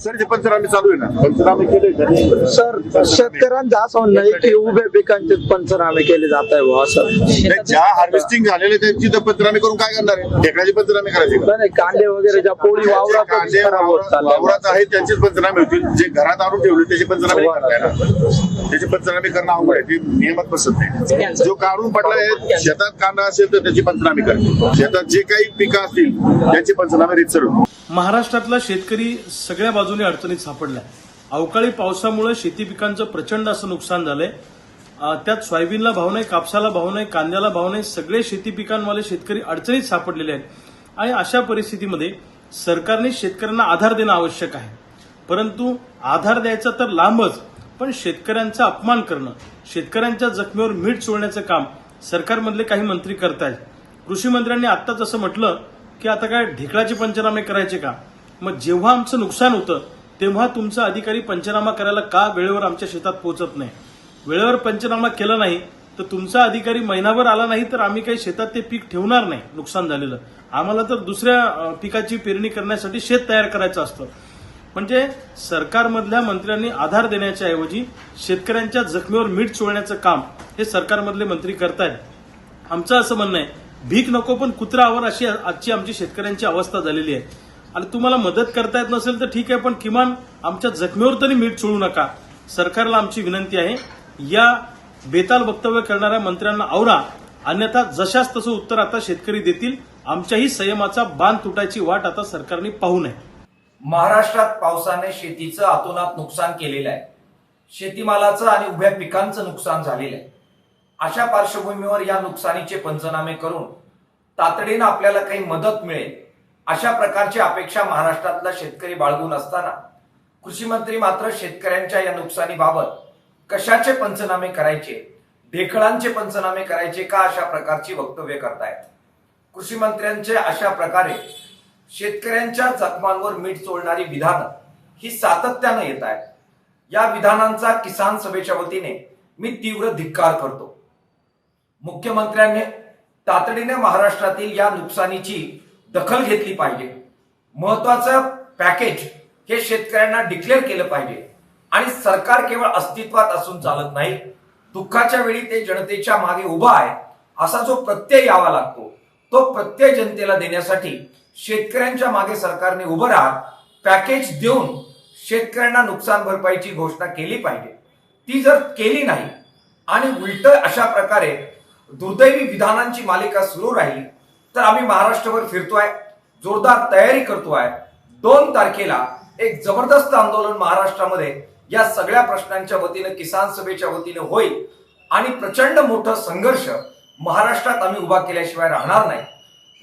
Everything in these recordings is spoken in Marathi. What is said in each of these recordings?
सर जे पंचनामे चालू आहे ना. पंचनामे केले सर शेतकऱ्यांचं असं म्हणणं आहे की उभ्या पिकांचे पंचनामे केले जात आहे बुवा असं नाही, ज्या हार्वेस्टिंग झालेले त्यांची तर पंचनामे करून काय करणार आहे? ढेकळाचे पंचनामे करायचे का? नाही, नाही कांदे वगैरे ज्या पोळी जे वावरात कांदे खराब होत वावरात चालल्या. वावरात आहेत त्यांचेच पंचनामे होतील. जे घरात आणून ठेवले त्याचे पंचनामे नाही करता येणार त्याचे पंचनामे करणं अवघड आहे. ते नियमात बसत नाही. जो काढून पडला आहे शेतात कांदा असेल तर त्याची पंचनामे करते. शेतात जे काही पिकं असतील त्यांचे पंचनामे रितसर होतील महाराष्ट्रातला शेतकरी सगळ्या बाजूने अडचणीत सापडलाय. अवकाळी पावसामुळे शेती पिकांचं प्रचंड असं नुकसान झालंय. त्यात सोयाबीनला भाव नाही कापसाला भाव नाही कांद्याला भाव नाही सगळे शेती पिकांवाले शेतकरी अडचणीत सापडलेले आहेत. आणि अशा परिस्थितीमध्ये सरकारने शेतकऱ्यांना आधार देणं आवश्यक आहे. परंतु आधार द्यायचा तर लांबच पण शेतकऱ्यांचा अपमान करणं शेतकऱ्यांच्या जखमेवर मीठ चोळण्याचं काम सरकारमधले काही मंत्री करतायत. कृषी मंत्र्यांनी आत्ताच असं म्हटलं की आता काय ढेकळाचे पंचनामे करायचे का? मग जेव्हा आमचं नुकसान होतं तेव्हा तुमचा अधिकारी पंचनामा करायला का वेळेवर आमच्या शेतात पोहोचत नाही? वेळेवर पंचनामा केला नाही तर तुमचा अधिकारी महिनाभर आला नाही तर आम्ही काही शेतात ते पीक ठेवणार नाही नुकसान झालेलं. आम्हाला तर दुसऱ्या पिकाची पेरणी करण्यासाठी शेत तयार करायचं असतं. म्हणजे सरकारमधल्या मंत्र्यांनी आधार देण्याच्या ऐवजी शेतकऱ्यांच्या जखमीवर मीठ चोळण्याचं काम हे सरकारमधले मंत्री करतायत. आमचं असं म्हणणं आहे भीक नको पण कुत्रा अशी आजची आमची शेतकऱ्यांची अवस्था झालेली आहे. आणि तुम्हाला मदत करता येत नसेल तर ठीक आहे पण किमान आमच्या जखमेवर तरी मीठ चोळू नका. सरकारला आमची विनंती आहे या बेताल वक्तव्य करणाऱ्या मंत्र्यांना आवरा. अन्यथा जशाच तसं उत्तर आता शेतकरी देतील. आमच्याही संयमाचा बांध तुटायची वाट आता सरकारने पाहू नये. महाराष्ट्रात पावसाने शेतीचं आतोनात नुकसान केलेलं आहे. शेतीमालाचं आणि उभ्या पिकांचं नुकसान झालेलं आहे. अशा पार्श्वभूमीवर या नुकसानीचे पंचनामे करून तातडीनं आपल्याला काही मदत मिळेल अशा प्रकारची अपेक्षा महाराष्ट्रातला शेतकरी बाळगून असताना कृषी मंत्री मात्र शेतकऱ्यांच्या या नुकसानीबाबत कशाचे पंचनामे करायचे ढेकळांचे पंचनामे करायचे का अशा प्रकारची वक्तव्य करतायत? कृषी मंत्र्यांचे अशा प्रकारे शेतकऱ्यांच्या जखमांवर मीठ चोळणारी विधानं ही सातत्यानं येत आहेत या विधानांचा किसान सभेच्या वतीने मी तीव्र धिक्कार करतो. मुख्यमंत्र्यांनी तातडीने महाराष्ट्रातील या नुकसानीची दखल घेतली पाहिजे. महत्वाचं पॅकेज हे शेतकऱ्यांना डिक्लेअर केलं पाहिजे. आणि सरकार केवळ अस्तित्वात असून चालत नाही. दुःखाच्या वेळी ते जनतेच्या मागे उभा आहे असा जो प्रत्यय यावा लागतो तो प्रत्यय जनतेला देण्यासाठी शेतकऱ्यांच्या मागे सरकारने उभं राहत पॅकेज देऊन शेतकऱ्यांना नुकसान भरपाईची घोषणा केली पाहिजे. ती जर केली नाही आणि उलट अशा प्रकारे दुर्दैवी विधानांची मालिका सुरू राहिली तर आम्ही महाराष्ट्रभर फिरतोय जोरदार तयारी करतोय. दोन तारखेला एक जबरदस्त आंदोलन महाराष्ट्रामध्ये या सगळ्या प्रश्नांच्या वतीनं किसान सभेच्या वतीनं होईल आणि प्रचंड मोठं संघर्ष महाराष्ट्रात आम्ही उभा केल्याशिवाय राहणार नाही.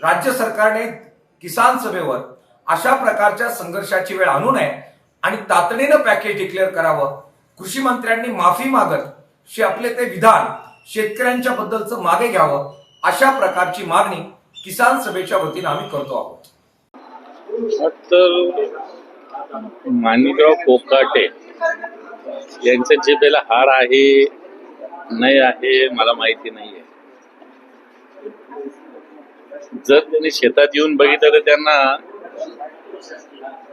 राज्य सरकारने किसान सभेवर अशा प्रकारच्या संघर्षाची वेळ आणू नये आणि तातडीनं पॅकेज डिक्लेअर करावं. कृषी मंत्र्यांनी माफी मागत शे आपले ते विधान शेतकऱ्यांच्या बद्दलचं मागे घ्यावं अशा प्रकारची मागणी किसान सभेच्या वतीनं आम्ही करतो आहोत. तर माणिकराव कोकाटे यांच्या जिभेला हाड आहे नाही आहे मला माहिती नाहीये. जर त्यांनी शेतात येऊन बघितलं तर त्यांना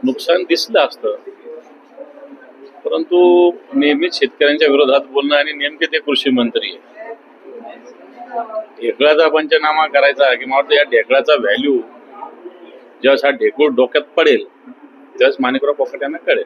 नुकसान दिसलं असतं. परंतु नेहमीच शेतकऱ्यांच्या विरोधात बोलणं आणि नेमके ते कृषी मंत्री आहे ढेकळाचा पंचनामा करायचा की मला वाटतं या ढेकळाचा व्हॅल्यू ज्यावेळेस हा ढेकूळ डोक्यात पडेल त्यावेळेस माणिकराव पोकट यांना कळेल.